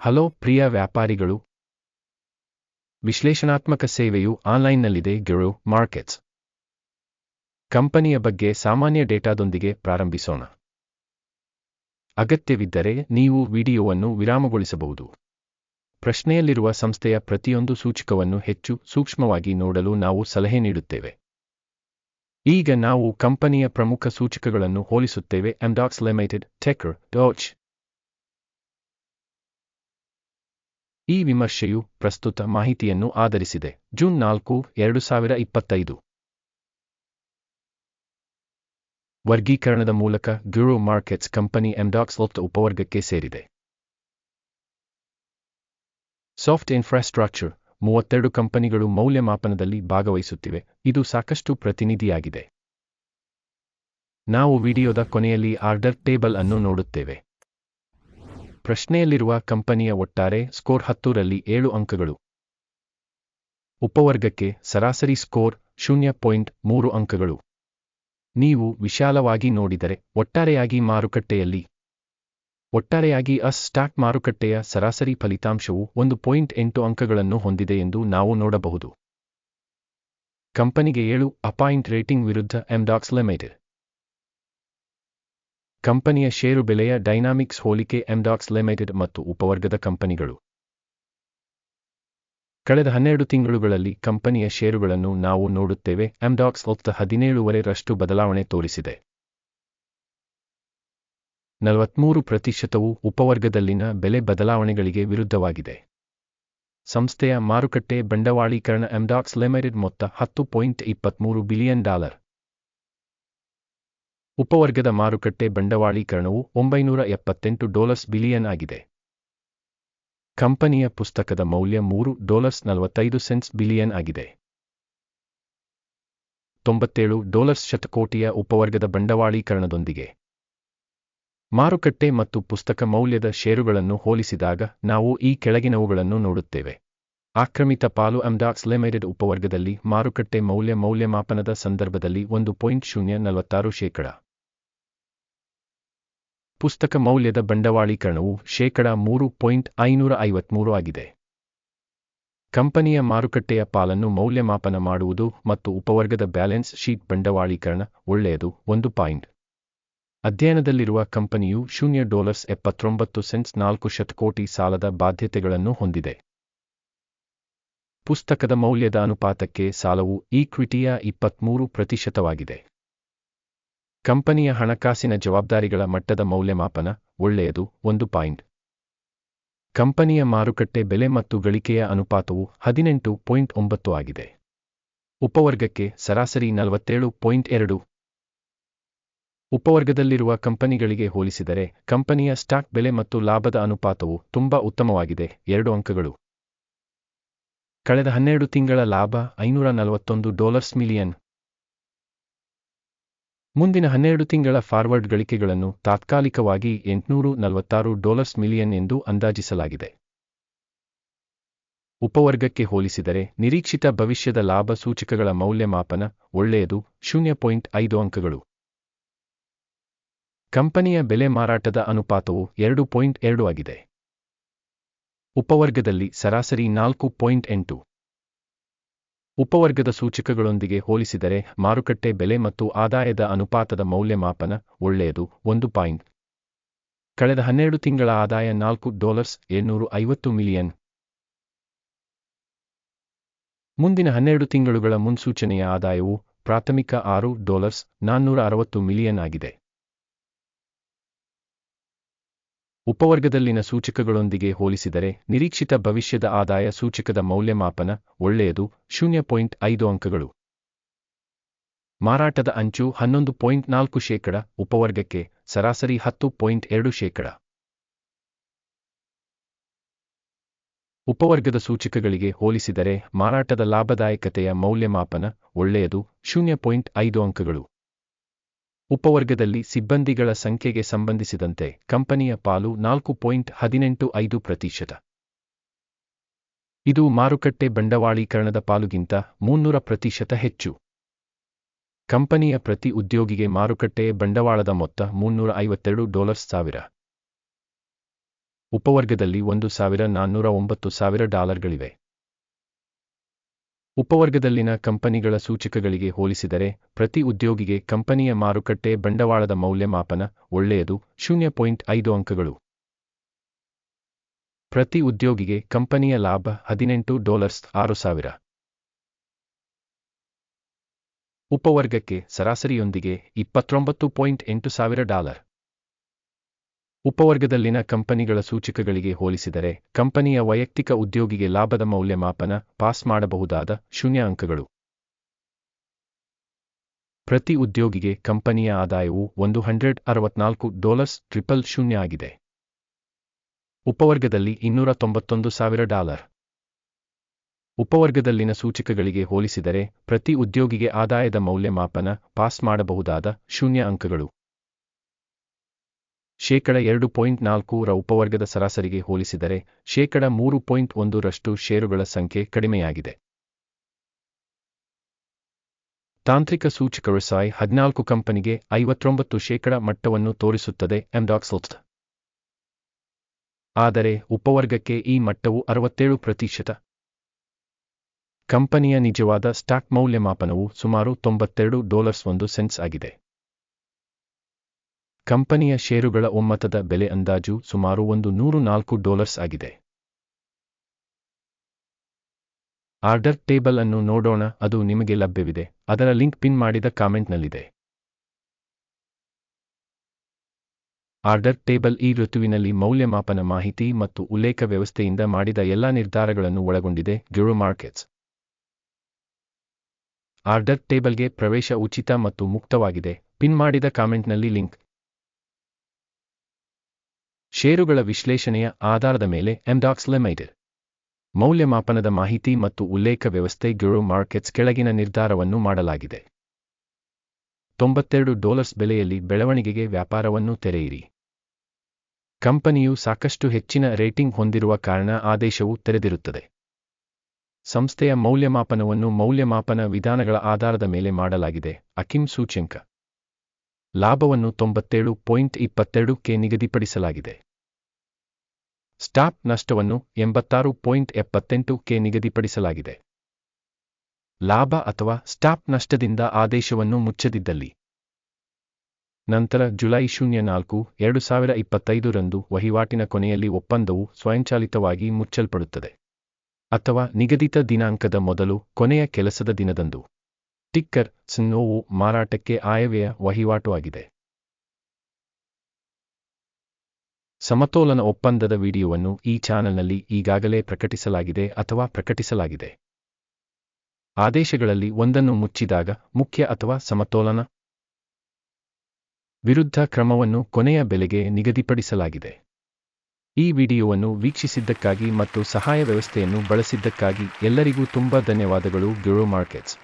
Hello ಪ್ರಿಯ ವ್ಯಾಪಾರಿಗಳು. ವಿಶ್ಲೇಷಣಾತ್ಮಕ ಸೇವೆಯು ಆನ್ಲೈನ್ನಲ್ಲಿದೆ ಗಿರು ಮಾರ್ಕೆಟ್ಸ್ ಕಂಪನಿಯ ಬಗ್ಗೆ ಸಾಮಾನ್ಯ ಡೇಟಾದೊಂದಿಗೆ ಪ್ರಾರಂಭಿಸೋಣ. ಅಗತ್ಯವಿದ್ದರೆ ನೀವು ವಿಡಿಯೋವನ್ನು ವಿರಾಮಗೊಳಿಸಬಹುದು. ಪ್ರಶ್ನೆಯಲ್ಲಿರುವ ಸಂಸ್ಥೆಯ ಪ್ರತಿಯೊಂದು ಸೂಚಕವನ್ನು ಹೆಚ್ಚು ಸೂಕ್ಷ್ಮವಾಗಿ ನೋಡಲು ನಾವು ಸಲಹೆ ನೀಡುತ್ತೇವೆ. ಈಗ ನಾವು ಕಂಪನಿಯ ಪ್ರಮುಖ ಸೂಚಕಗಳನ್ನು ಹೋಲಿಸುತ್ತೇವೆ ಎಂಡಾಕ್ಸ್ ಲಿಮಿಟೆಡ್ ಟೆಕರ್ ಡಾಚ್ ಈ ವಿಮರ್ಶೆಯು ಪ್ರಸ್ತುತ ಮಾಹಿತಿಯನ್ನು ಆಧರಿಸಿದೆ. ಜೂನ್ ನಾಲ್ಕು, ಎರಡು ಸಾವಿರ ಇಪ್ಪತ್ತೈದು. ವರ್ಗೀಕರಣದ ಮೂಲಕ ಗ್ಯೂರೋ ಮಾರ್ಕೆಟ್ಸ್ ಕಂಪನಿ ಎಂಡಾಕ್ಸ್ ಒಪ್ತ ಉಪವರ್ಗಕ್ಕೆ ಸೇರಿದೆ. ಸಾಫ್ಟ್ ಇನ್ಫ್ರಾಸ್ಟ್ರಕ್ಚರ್ ಮೂವತ್ತೆರಡು ಕಂಪನಿಗಳು ಮೌಲ್ಯಮಾಪನದಲ್ಲಿ ಭಾಗವಹಿಸುತ್ತಿವೆ. ಇದು ಸಾಕಷ್ಟು ಪ್ರತಿನಿಧಿಯಾಗಿದೆ. ನಾವು ವಿಡಿಯೋದ ಕೊನೆಯಲ್ಲಿ ಆರ್ಡರ್ ಟೇಬಲ್ ಅನ್ನು ನೋಡುತ್ತೇವೆ. ಪ್ರಶ್ನೆಯಲ್ಲಿರುವ ಕಂಪನಿಯ ಒಟ್ಟಾರೆ ಸ್ಕೋರ್ ಹತ್ತೂರಲ್ಲಿ ಏಳು ಅಂಕಗಳು. ಉಪವರ್ಗಕ್ಕೆ ಸರಾಸರಿ ಸ್ಕೋರ್ ಶೂನ್ಯ ಪಾಯಿಂಟ್ ಮೂರು ಅಂಕಗಳು. ನೀವು ವಿಶಾಲವಾಗಿ ನೋಡಿದರೆ ಒಟ್ಟಾರೆಯಾಗಿ ಮಾರುಕಟ್ಟೆಯಲ್ಲಿ. ಒಟ್ಟಾರೆಯಾಗಿ ಅಸ್ ಸ್ಟಾಕ್ ಮಾರುಕಟ್ಟೆಯ ಸರಾಸರಿ ಫಲಿತಾಂಶವು ಒಂದು ಪಾಯಿಂಟ್ ಎಂಟು ಅಂಕಗಳನ್ನು ಹೊಂದಿದೆ ಎಂದು ನಾವು ನೋಡಬಹುದು. ಕಂಪನಿಗೆ ಏಳು ಅಪಾಯಿಂಟ್ ರೇಟಿಂಗ್ ವಿರುದ್ಧ ಎಂಡಾಕ್ಸ್ ಲಿಮಿಟೆಡ್ ಕಂಪನಿಯ ಷೇರು ಬೆಲೆಯ ಡೈನಾಮಿಕ್ಸ್ ಹೋಲಿಕೆ ಎಂಡಾಕ್ಸ್ ಲಿಮಿಟೆಡ್ ಮತ್ತು ಉಪವರ್ಗದ ಕಂಪನಿಗಳು. ಕಳೆದ ಹನ್ನೆರಡು ತಿಂಗಳುಗಳಲ್ಲಿ ಕಂಪನಿಯ ಷೇರುಗಳನ್ನು ನಾವು ನೋಡುತ್ತೇವೆ ಎಂಡಾಕ್ಸ್ ಒತ್ತ ಹದಿನೇಳುವರೆ ರಷ್ಟು ಬದಲಾವಣೆ ತೋರಿಸಿದೆ. ನಲವತ್ಮೂರು ಪ್ರತಿಶತವು ಉಪವರ್ಗದಲ್ಲಿನ ಬೆಲೆ ಬದಲಾವಣೆಗಳಿಗೆ ವಿರುದ್ಧವಾಗಿದೆ. ಸಂಸ್ಥೆಯ ಮಾರುಕಟ್ಟೆ ಬಂಡವಾಳೀಕರಣ ಎಂಡಾಕ್ಸ್ ಲಿಮಿಟೆಡ್ ಮೊತ್ತ ಹತ್ತು ಪಾಯಿಂಟ್ ಇಪ್ಪತ್ಮೂರು ಬಿಲಿಯನ್ ಡಾಲರ್. ಉಪವರ್ಗದ ಮಾರುಕಟ್ಟೆ ಬಂಡವಾಳೀಕರಣವು ಒಂಬೈನೂರ ಎಪ್ಪತ್ತೆಂಟು ಡಾಲರ್ಸ್ ಬಿಲಿಯನ್ ಆಗಿದೆ. ಕಂಪನಿಯ ಪುಸ್ತಕದ ಮೌಲ್ಯ ಮೂರು ಡಾಲರ್ಸ್ ನಲವತ್ತೈದು ಸೆಂಟ್ಸ್ ಬಿಲಿಯನ್ ಆಗಿದೆ. ತೊಂಬತ್ತೇಳು ಡಾಲರ್ಸ್ ಶತಕೋಟಿಯ ಉಪವರ್ಗದ ಬಂಡವಾಳೀಕರಣದೊಂದಿಗೆ. ಮಾರುಕಟ್ಟೆ ಮತ್ತು ಪುಸ್ತಕ ಮೌಲ್ಯದ ಷೇರುಗಳನ್ನು ಹೋಲಿಸಿದಾಗ ನಾವು ಈ ಕೆಳಗಿನವುಗಳನ್ನು ನೋಡುತ್ತೇವೆ. ಆಕ್ರಮಿತ ಪಾಲು ಅಮ್ಡಾಕ್ಸ್ ಲಿಮಿಟೆಡ್ ಉಪವರ್ಗದಲ್ಲಿ ಮಾರುಕಟ್ಟೆ ಮೌಲ್ಯ ಮೌಲ್ಯಮಾಪನದ ಸಂದರ್ಭದಲ್ಲಿ ಒಂದು ಪಾಯಿಂಟ್ ಶೂನ್ಯ ನಲವತ್ತಾರು ಶೇಕಡ. ಪುಸ್ತಕ ಮೌಲ್ಯದ ಬಂಡವಾಳೀಕರಣವು ಶೇಕಡ ಮೂರು ಪಾಯಿಂಟ್ ಐನೂರ ಐವತ್ಮೂರು ಆಗಿದೆ. ಕಂಪನಿಯ ಮಾರುಕಟ್ಟೆಯ ಪಾಲನ್ನು ಮೌಲ್ಯಮಾಪನ ಮಾಡುವುದು ಮತ್ತು ಉಪವರ್ಗದ ಬ್ಯಾಲೆನ್ಸ್ ಶೀಟ್ ಬಂಡವಾಳೀಕರಣ ಒಳ್ಳೆಯದು ಒಂದು ಪಾಯಿಂಟ್. ಅಧ್ಯಯನದಲ್ಲಿರುವ ಕಂಪನಿಯು ಶೂನ್ಯ ಡಾಲರ್ಸ್ ಎಪ್ಪತ್ತೊಂಬತ್ತು ಸೆಂಟ್ಸ್ ನಾಲ್ಕು ಶತಕೋಟಿ ಸಾಲದ ಬಾಧ್ಯತೆಗಳನ್ನು ಹೊಂದಿದೆ. ಪುಸ್ತಕದ ಮೌಲ್ಯದ ಅನುಪಾತಕ್ಕೆ ಸಾಲವು ಈಕ್ವಿಟಿಯ ಇಪ್ಪತ್ಮೂರು ಪ್ರತಿಶತವಾಗಿದೆ. ಕಂಪನಿಯ ಹಣಕಾಸಿನ ಜವಾಬ್ದಾರಿಗಳ ಮಟ್ಟದ ಮೌಲ್ಯಮಾಪನ ಒಳ್ಳೆಯದು, ಒಂದು ಪಾಯಿಂಟ್. ಕಂಪನಿಯ ಮಾರುಕಟ್ಟೆ ಬೆಲೆ ಮತ್ತು ಗಳಿಕೆಯ ಅನುಪಾತವು ಹದಿನೆಂಟು ಪಾಯಿಂಟ್ ಒಂಬತ್ತು ಆಗಿದೆ. ಉಪವರ್ಗಕ್ಕೆ ಸರಾಸರಿ ನಲವತ್ತೇಳು ಪಾಯಿಂಟ್ ಎರಡು. ಉಪವರ್ಗದಲ್ಲಿರುವ ಕಂಪನಿಗಳಿಗೆ ಹೋಲಿಸಿದರೆ ಕಂಪನಿಯ ಸ್ಟಾಕ್ ಬೆಲೆ ಮತ್ತು ಲಾಭದ ಅನುಪಾತವು ತುಂಬಾ ಉತ್ತಮವಾಗಿದೆ, ಎರಡು ಅಂಕಗಳು. ಕಳೆದ ಹನ್ನೆರಡು ತಿಂಗಳ ಲಾಭ ಐನೂರ ನಲವತ್ತೊಂದು ಡಾಲರ್ಸ್ ಮಿಲಿಯನ್. ಮುಂದಿನ ಹನ್ನೆರಡು ತಿಂಗಳ ಫಾರ್ವರ್ಡ್ ಗಳಿಕೆಗಳನ್ನು ತಾತ್ಕಾಲಿಕವಾಗಿ ಎಂಟುನೂರು ನಲವತ್ತಾರು ಡಾಲರ್ಸ್ ಮಿಲಿಯನ್ ಎಂದು ಅಂದಾಜಿಸಲಾಗಿದೆ. ಉಪವರ್ಗಕ್ಕೆ ಹೋಲಿಸಿದರೆ ನಿರೀಕ್ಷಿತ ಭವಿಷ್ಯದ ಲಾಭ ಸೂಚಕಗಳ ಮೌಲ್ಯಮಾಪನ ಒಳ್ಳೆಯದು, ಶೂನ್ಯ ಪಾಯಿಂಟ್ ಐದು ಅಂಕಗಳು. ಕಂಪನಿಯ ಬೆಲೆ ಮಾರಾಟದ ಅನುಪಾತವು ಎರಡು ಆಗಿದೆ. ಉಪವರ್ಗದಲ್ಲಿ ಸರಾಸರಿ ನಾಲ್ಕು ಪಾಯಿಂಟ್ ಎಂಟು. ಉಪವರ್ಗದ ಸೂಚಕಗಳೊಂದಿಗೆ ಹೋಲಿಸಿದರೆ ಮಾರುಕಟ್ಟೆ ಬೆಲೆ ಮತ್ತು ಆದಾಯದ ಅನುಪಾತದ ಮೌಲ್ಯಮಾಪನ ಒಳ್ಳೆಯದು. ಒಂದು ಪಾಯಿಂಟ್. ಕಳೆದ ಹನ್ನೆರಡು ತಿಂಗಳ ಆದಾಯ ನಾಲ್ಕು ಡಾಲರ್ಸ್ ಏಳ್ನೂರು ಐವತ್ತು ಮಿಲಿಯನ್. ಮುಂದಿನ ಹನ್ನೆರಡು ತಿಂಗಳುಗಳ ಮುನ್ಸೂಚನೆಯ ಆದಾಯವು ಪ್ರಾಥಮಿಕ ಆರು ಡಾಲರ್ಸ್ ನಾನ್ನೂರ ಅರವತ್ತು ಮಿಲಿಯನ್ ಆಗಿದೆ. ಉಪವರ್ಗದಲ್ಲಿನ ಸೂಚಕಗಳೊಂದಿಗೆ ಹೋಲಿಸಿದರೆ ನಿರೀಕ್ಷಿತ ಭವಿಷ್ಯದ ಆದಾಯ ಸೂಚಕದ ಮೌಲ್ಯಮಾಪನ ಒಳ್ಳೆಯದು, ಶೂನ್ಯ ಪಾಯಿಂಟ್ ಐದು ಅಂಕಗಳು. ಮಾರಾಟದ ಅಂಚು ಹನ್ನೊಂದು ಪಾಯಿಂಟ್ ನಾಲ್ಕು ಶೇಕಡ, ಉಪವರ್ಗಕ್ಕೆ ಸರಾಸರಿ ಹತ್ತು ಪಾಯಿಂಟ್ ಎರಡು ಶೇಕಡ. ಉಪವರ್ಗದ ಸೂಚಕಗಳಿಗೆ ಹೋಲಿಸಿದರೆ ಮಾರಾಟದ ಲಾಭದಾಯಕತೆಯ ಮೌಲ್ಯಮಾಪನ ಒಳ್ಳೆಯದು, ಶೂನ್ಯ ಪಾಯಿಂಟ್ ಐದು ಅಂಕಗಳು. ಉಪವರ್ಗದಲ್ಲಿ ಸಿಬ್ಬಂದಿಗಳ ಸಂಖ್ಯೆಗೆ ಸಂಬಂಧಿಸಿದಂತೆ ಕಂಪನಿಯ ಪಾಲು ನಾಲ್ಕು ಪಾಯಿಂಟ್ ಹದಿನೆಂಟು ಐದು ಪ್ರತಿಶತ. ಇದು ಮಾರುಕಟ್ಟೆ ಬಂಡವಾಳೀಕರಣದ ಪಾಲುಗಿಂತ ಮುನ್ನೂರ ಪ್ರತಿಶತ ಹೆಚ್ಚು. ಕಂಪನಿಯ ಪ್ರತಿ ಉದ್ಯೋಗಿಗೆ ಮಾರುಕಟ್ಟೆ ಬಂಡವಾಳದ ಮೊತ್ತ ಮುನ್ನೂರ ಐವತ್ತೆರಡು ಡಾಲರ್ಸ್ ಸಾವಿರ. ಉಪವರ್ಗದಲ್ಲಿ ಒಂದು ಸಾವಿರ ನಾನ್ನೂರ ಒಂಬತ್ತು ಸಾವಿರ ಡಾಲರ್ಗಳಿವೆ. ಉಪವರ್ಗದಲ್ಲಿನ ಕಂಪನಿಗಳ ಸೂಚಕಗಳಿಗೆ ಹೋಲಿಸಿದರೆ, ಪ್ರತಿ ಉದ್ಯೋಗಿಗೆ ಕಂಪನಿಯ ಮಾರುಕಟ್ಟೆ ಬಂಡವಾಳದ ಮೌಲ್ಯಮಾಪನ ಒಳ್ಳೆಯದು, ಶೂನ್ಯ ಪಾಯಿಂಟ್ ಐದು ಅಂಕಗಳು. ಪ್ರತಿ ಉದ್ಯೋಗಿಗೆ ಕಂಪನಿಯ ಲಾಭ ಹದಿನೆಂಟು ಡಾಲರ್ಸ್ ಆರು ಸಾವಿರ. ಉಪವರ್ಗಕ್ಕೆ ಸರಾಸರಿಯೊಂದಿಗೆ ಇಪ್ಪತ್ತೊಂಬತ್ತು ಪಾಯಿಂಟ್ ಎಂಟು ಸಾವಿರ ಡಾಲರ್. ಉಪವರ್ಗದಲ್ಲಿನ ಕಂಪನಿಗಳ ಸೂಚಕಗಳಿಗೆ ಹೋಲಿಸಿದರೆ, ಕಂಪನಿಯ ವೈಯಕ್ತಿಕ ಉದ್ಯೋಗಿಗೆ ಲಾಭದ ಮೌಲ್ಯಮಾಪನ ಪಾಸ್ ಮಾಡಬಹುದಾದ ಶೂನ್ಯ ಅಂಕಗಳು. ಪ್ರತಿ ಉದ್ಯೋಗಿಗೆ ಕಂಪನಿಯ ಆದಾಯವು ಒಂದು ಹಂಡ್ರೆಡ್ ಅರವತ್ನಾಲ್ಕು ಡಾಲರ್ಸ್ ಟ್ರಿಪಲ್ ಶೂನ್ಯ ಆಗಿದೆ. ಉಪವರ್ಗದಲ್ಲಿ ಇನ್ನೂರ ತೊಂಬತ್ತೊಂದು ಸಾವಿರ ಡಾಲರ್. ಉಪವರ್ಗದಲ್ಲಿನ ಸೂಚಕಗಳಿಗೆ ಹೋಲಿಸಿದರೆ, ಪ್ರತಿ ಉದ್ಯೋಗಿಗೆ ಆದಾಯದ ಮೌಲ್ಯಮಾಪನ ಪಾಸ್ ಮಾಡಬಹುದಾದ ಶೂನ್ಯ ಅಂಕಗಳು. ಶೇಕಡ ಎರಡು ಪಾಯಿಂಟ್ ನಾಲ್ಕು ರ ಉಪವರ್ಗದ ಸರಾಸರಿಗೆ ಹೋಲಿಸಿದರೆ ಶೇಕಡ ಮೂರು ಪಾಯಿಂಟ್ ಒಂದರಷ್ಟು ಷೇರುಗಳ ಸಂಖ್ಯೆ ಕಡಿಮೆಯಾಗಿದೆ. ತಾಂತ್ರಿಕ ಸೂಚಕರು ಸಾಯ್ ಹದಿನಾಲ್ಕು ಕಂಪನಿಗೆ ಐವತ್ತೊಂಬತ್ತು ಶೇಕಡ ಮಟ್ಟವನ್ನು ತೋರಿಸುತ್ತದೆ ಎಂಡಾಕ್ಸಲ್ಸ್ಟ್ ಆದರೆ ಉಪವರ್ಗಕ್ಕೆ ಈ ಮಟ್ಟವು ಅರವತ್ತೇಳು ಪ್ರತಿಶತ. ಕಂಪನಿಯ ನಿಜವಾದ ಸ್ಟಾಕ್ ಮೌಲ್ಯಮಾಪನವು ಸುಮಾರು ತೊಂಬತ್ತೆರಡು ಡಾಲರ್ಸ್ ಒಂದು ಸೆನ್ಸ್ ಆಗಿದೆ. ಕಂಪನಿಯ ಷೇರುಗಳ ಒಮ್ಮತದ ಬೆಲೆ ಅಂದಾಜು ಸುಮಾರು ಒಂದು ನೂರು ನಾಲ್ಕು ಡಾಲರ್ಸ್ ಆಗಿದೆ. ಆರ್ಡರ್ ಟೇಬಲ್ ಅನ್ನು ನೋಡೋಣ, ಅದು ನಿಮಗೆ ಲಭ್ಯವಿದೆ. ಅದರ ಲಿಂಕ್ ಪಿನ್ ಮಾಡಿದ ಕಾಮೆಂಟ್ನಲ್ಲಿದೆ. ಆರ್ಡರ್ ಟೇಬಲ್ ಈ ಋತುವಿನಲ್ಲಿ ಮೌಲ್ಯಮಾಪನ ಮಾಹಿತಿ ಮತ್ತು ಉಲ್ಲೇಖ ವ್ಯವಸ್ಥೆಯಿಂದ ಮಾಡಿದ ಎಲ್ಲಾ ನಿರ್ಧಾರಗಳನ್ನು ಒಳಗೊಂಡಿದೆ. ಗ್ಯೂರೋ ಮಾರ್ಕೆಟ್ಸ್. ಆರ್ಡರ್ ಟೇಬಲ್ಗೆ ಪ್ರವೇಶ ಉಚಿತ ಮತ್ತು ಮುಕ್ತವಾಗಿದೆ. ಪಿನ್ ಮಾಡಿದ ಕಾಮೆಂಟ್ನಲ್ಲಿ ಲಿಂಕ್. ಷೇರುಗಳ ವಿಶ್ಲೇಷಣೆಯ ಆಧಾರದ ಮೇಲೆ ಎಂಡಾಕ್ಸ್ ಲಿಮಿಟೆಡ್ ಮೌಲ್ಯಮಾಪನದ ಮಾಹಿತಿ ಮತ್ತು ಉಲ್ಲೇಖ ವ್ಯವಸ್ಥೆ ಗ್ಯೂರೋ ಮಾರ್ಕೆಟ್ಸ್ ಕೆಳಗಿನ ನಿರ್ಧಾರವನ್ನು ಮಾಡಲಾಗಿದೆ. ತೊಂಬತ್ತೆರಡು ಡಾಲರ್ಸ್ ಬೆಲೆಯಲ್ಲಿ ಬೆಳವಣಿಗೆಗೆ ವ್ಯಾಪಾರವನ್ನು ತೆರೆಯಿರಿ. ಕಂಪನಿಯು ಸಾಕಷ್ಟು ಹೆಚ್ಚಿನ ರೇಟಿಂಗ್ ಹೊಂದಿರುವ ಕಾರಣ ಆದೇಶವು ತೆರೆದಿರುತ್ತದೆ. ಸಂಸ್ಥೆಯ ಮೌಲ್ಯಮಾಪನವನ್ನು ಮೌಲ್ಯಮಾಪನ ವಿಧಾನಗಳ ಆಧಾರದ ಮೇಲೆ ಮಾಡಲಾಗಿದೆ, ಅಕಿಮ್ ಸೂಚ್ಯಂಕ. ಲಾಭವನ್ನು ತೊಂಬತ್ತೇಳು ಪಾಯಿಂಟ್ ಇಪ್ಪತ್ತೆರಡುಕ್ಕೆ ನಿಗದಿಪಡಿಸಲಾಗಿದೆ. ಸ್ಟಾಪ್ ನಷ್ಟವನ್ನು ಎಂಬತ್ತಾರು ಪಾಯಿಂಟ್ ಎಪ್ಪತ್ತೆಂಟುಕ್ಕೆ ನಿಗದಿಪಡಿಸಲಾಗಿದೆ. ಲಾಭ ಅಥವಾ ಸ್ಟಾಪ್ ನಷ್ಟದಿಂದ ಆದೇಶವನ್ನು ಮುಚ್ಚದಿದ್ದಲ್ಲಿ. ನಂತರ ಜುಲೈ ಶೂನ್ಯ ನಾಲ್ಕು, ಎರಡು ಸಾವಿರ ಇಪ್ಪತ್ತೈದರಂದು ವಹಿವಾಟಿನ ಕೊನೆಯಲ್ಲಿ ಒಪ್ಪಂದವು ಸ್ವಯಂಚಾಲಿತವಾಗಿ ಮುಚ್ಚಲ್ಪಡುತ್ತದೆ. ಅಥವಾ ನಿಗದಿತ ದಿನಾಂಕದ ಮೊದಲು ಕೊನೆಯ ಕೆಲಸದ ದಿನದಂದು. ಟಿಕ್ಕರ್ ಸ್ನೋವು ಮಾರಾಟಕ್ಕೆ ಆಯವ್ಯಯ ವಹಿವಾಟು ಆಗಿದೆ ಸಮತೋಲನ ಒಪ್ಪಂದದ ವಿಡಿಯೋವನ್ನು ಈ ಚಾನೆಲ್ನಲ್ಲಿ ಈಗಾಗಲೇ ಪ್ರಕಟಿಸಲಾಗಿದೆ ಅಥವಾ ಪ್ರಕಟಿಸಲಾಗಿದೆ. ಆದೇಶಗಳಲ್ಲಿ ಒಂದನ್ನು ಮುಚ್ಚಿದಾಗ ಮುಖ್ಯ ಅಥವಾ ಸಮತೋಲನ ವಿರುದ್ಧ ಕ್ರಮವನ್ನು ಕೊನೆಯ ಬೆಲೆಗೆ ನಿಗದಿಪಡಿಸಲಾಗಿದೆ. ಈ ವಿಡಿಯೋವನ್ನು ವೀಕ್ಷಿಸಿದ್ದಕ್ಕಾಗಿ ಮತ್ತು ಸಹಾಯ ವ್ಯವಸ್ಥೆಯನ್ನು ಬಳಸಿದ್ದಕ್ಕಾಗಿ ಎಲ್ಲರಿಗೂ ತುಂಬಾ ಧನ್ಯವಾದಗಳು. ಗ್ಯೂರೋ ಮಾರ್ಕೆಟ್ಸ್